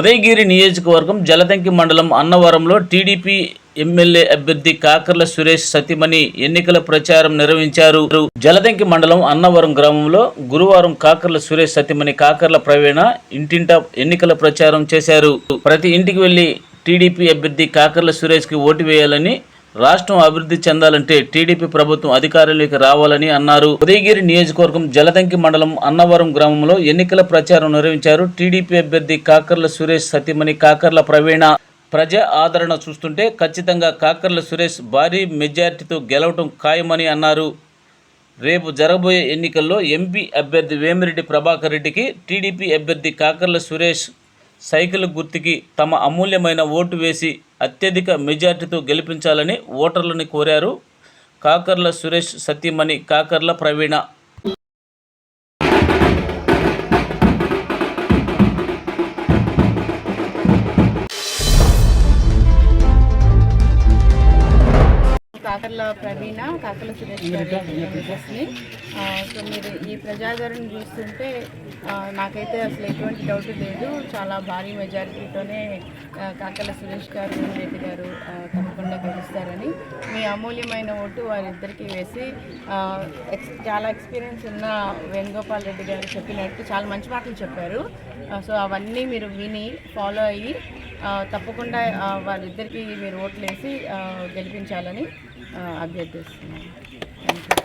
ఉదయగిరి నియోజకవర్గం జలదంకి మండలం అన్నవరంలో TDP MLA అభ్యర్థి కాకర్ల సురేష్ సతీమణి ఎన్నికల ప్రచారం నిర్వహించారు. జలదంకి మండలం అన్నవరం గ్రామంలో గురువారం కాకర్ల సురేష్ సతీమణి కాకర్ల ప్రవీణ ఇంటింటా ఎన్నికల ప్రచారం చేశారు. ప్రతి ఇంటికి వెళ్ళి టీడీపీ అభ్యర్థి కాకర్ల సురేష్కి ఓటు వేయాలని రాష్ట్రం అభివృద్ధి చెందాలంటే టీడీపీ ప్రభుత్వం అధికారంలోకి రావాలని అన్నారు. ఉదయగిరి నియోజకవర్గం జలదంకి మండలం అన్నవరం గ్రామంలో ఎన్నికల ప్రచారం నిర్వహించారు టీడీపీ అభ్యర్థి కాకర్ల సురేష్ సతీమణి. కాకర్ల ప్రవీణ ప్రజా ఆదరణ చూస్తుంటే ఖచ్చితంగా కాకర్ల సురేష్ భారీ మెజార్టీతో గెలవటం ఖాయమని అన్నారు. రేపు జరగబోయే ఎన్నికల్లో ఎంపీ అభ్యర్థి వేమిరెడ్డి ప్రభాకర్ రెడ్డికి టీడీపీ అభ్యర్థి కాకర్ల సురేష్ సైకిల్ గుర్తుకి తమ అమూల్యమైన ఓటు వేసి అత్యధిక మెజార్టీతో గెలిపించాలని ఓటర్లని కోరారు కాకర్ల సురేష్ సత్యమణి కాకర్ల ప్రవీణ. కాకర్ల ప్రవీణ కాకర్ల సురేష్ సో మీరు ఈ ప్రజాదరణ చూస్తుంటే నాకైతే అసలు ఎటువంటి డౌట్ లేదు. చాలా భారీ మెజారిటీతోనే ఆ, కాకర్ల సురేష్ గారు రెడ్డి గారు తప్పకుండా గెలుస్తారని మీ అమూల్యమైన ఓటు వారిద్దరికీ వేసి చాలా ఎక్స్పీరియన్స్ ఉన్న వేణుగోపాల్ రెడ్డి గారు చెప్పినట్టు చాలా మంచి మాటలు చెప్పారు. సో అవన్నీ మీరు విని ఫాలో అయ్యి తప్పకుండా వాళ్ళిద్దరికీ మీరు ఓట్లేసి గెలిపించాలని అభ్యర్థిస్తున్నాను. Thank you